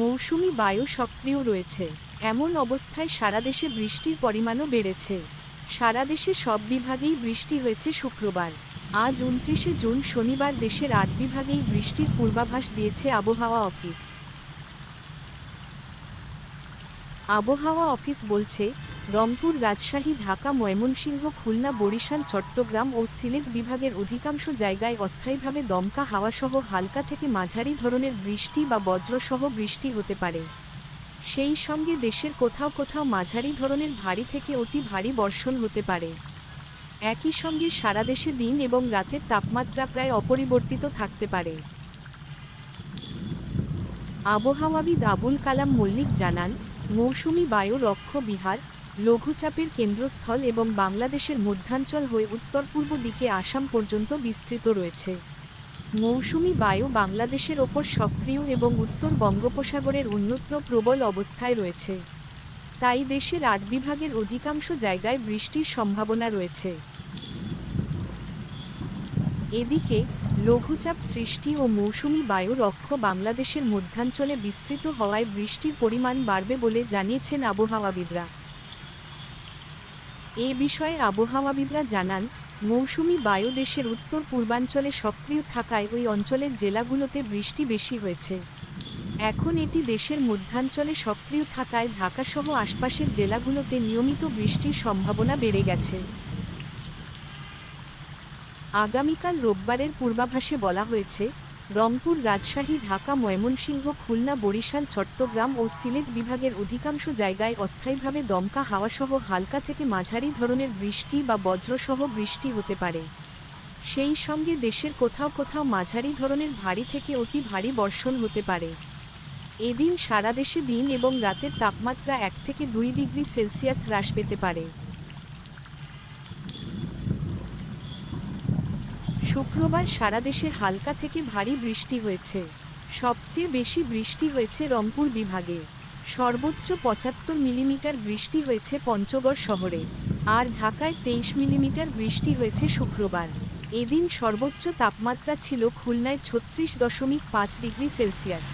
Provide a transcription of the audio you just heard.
মৌসুমি বায়ু সক্রিয় রয়েছে। এমন অবস্থায় সারা দেশে বৃষ্টির পরিমাণও বেড়েছে। সারা দেশে সব বিভাগেই বৃষ্টি হয়েছে শুক্রবার। আজ উনত্রিশে জুন শনিবার দেশের আট বিভাগেই বৃষ্টির পূর্বাভাস দিয়েছে আবহাওয়া অফিস। আবহাওয়া অফিস বলছে রংপুর রাজশাহী, ঢাকা, ময়মনসিংহ, খুলনা, বরিশাল, চট্টগ্রাম ও সিলেট বিভাগের অধিকাংশ জায়গায় অস্থায়ীভাবে দমকা হাওয়াসহ হালকা থেকে মাঝারি ধরনের বৃষ্টি বা বজ্রসহ বৃষ্টি হতে পারে। সেই সঙ্গে দেশের কোথাও কোথাও মাঝারি ধরনের ভারী থেকে অতি ভারী বর্ষণ হতে পারে। একই সঙ্গে সারা দেশে দিন এবং রাতের তাপমাত্রা প্রায় অপরিবর্তিত থাকতে পারে। আবহাওয়াবিদ আবুল কালাম মল্লিক জানান, মৌসুমি বায়ু রক্ষ বিহার লঘুচাপের কেন্দ্রস্থল এবং বাংলাদেশের মধ্যাঞ্চল হয়ে উত্তর পূর্ব দিকে আসাম পর্যন্ত বিস্তৃত রয়েছে। মৌসুমি বায়ু বাংলাদেশের ওপর সক্রিয় এবং উত্তর বঙ্গোপসাগরের অন্যত্র প্রবল অবস্থায় রয়েছে। তাই দেশের আট বিভাগের অধিকাংশ জায়গায় বৃষ্টির সম্ভাবনা রয়েছে। এদিকে, লঘুচাপ সৃষ্টি ও মৌসুমি বায়ু রক্ষ বাংলাদেশের মধ্যাঞ্চলে বিস্তৃত হওয়ায় বৃষ্টির পরিমাণ বাড়বে বলে জানিয়েছেন আবহাওয়াবিদরা। এ বিষয়ে আবহাওয়াবিদরা জানান, মৌসুমি বায়ু দেশের উত্তর পূর্বাঞ্চলে সক্রিয় থাকায় ওই অঞ্চলের জেলাগুলোতে বৃষ্টি বেশি হয়েছে। এখন এটি দেশের মধ্যাঞ্চলে সক্রিয় থাকায় ঢাকাসহ আশপাশের জেলাগুলোতে নিয়মিত বৃষ্টির সম্ভাবনা বেড়ে গেছে। আগামীকাল রোববারের পূর্বাভাসে বলা হয়েছে রংপুর রাজশাহী, ঢাকা, ময়মনসিংহ, খুলনা, বরিশাল, চট্টগ্রাম ও সিলেট বিভাগের অধিকাংশ জায়গায় অস্থায়ীভাবে দমকা হাওয়াসহ হালকা থেকে মাঝারি ধরনের বৃষ্টি বা বজ্রসহ বৃষ্টি হতে পারে। সেই সঙ্গে দেশের কোথাও কোথাও মাঝারি ধরনের ভারী থেকে অতি ভারী বর্ষণ হতে পারে। এদিন সারা দেশে দিন এবং রাতের তাপমাত্রা এক থেকে দুই ডিগ্রি সেলসিয়াস হ্রাস পেতে পারে। শুক্রবার সারা দেশে হালকা থেকে ভারী বৃষ্টি হয়েছে। সবচেয়ে বেশি বৃষ্টি হয়েছে রংপুর বিভাগে। সর্বোচ্চ পঁচাত্তর মিলিমিটার বৃষ্টি হয়েছে পঞ্চগড় শহরে। আর ঢাকায় তেইশ মিলিমিটার বৃষ্টি হয়েছে শুক্রবার। এদিন সর্বোচ্চ তাপমাত্রা ছিল খুলনায় ছত্রিশ দশমিক পাঁচ ডিগ্রি সেলসিয়াস।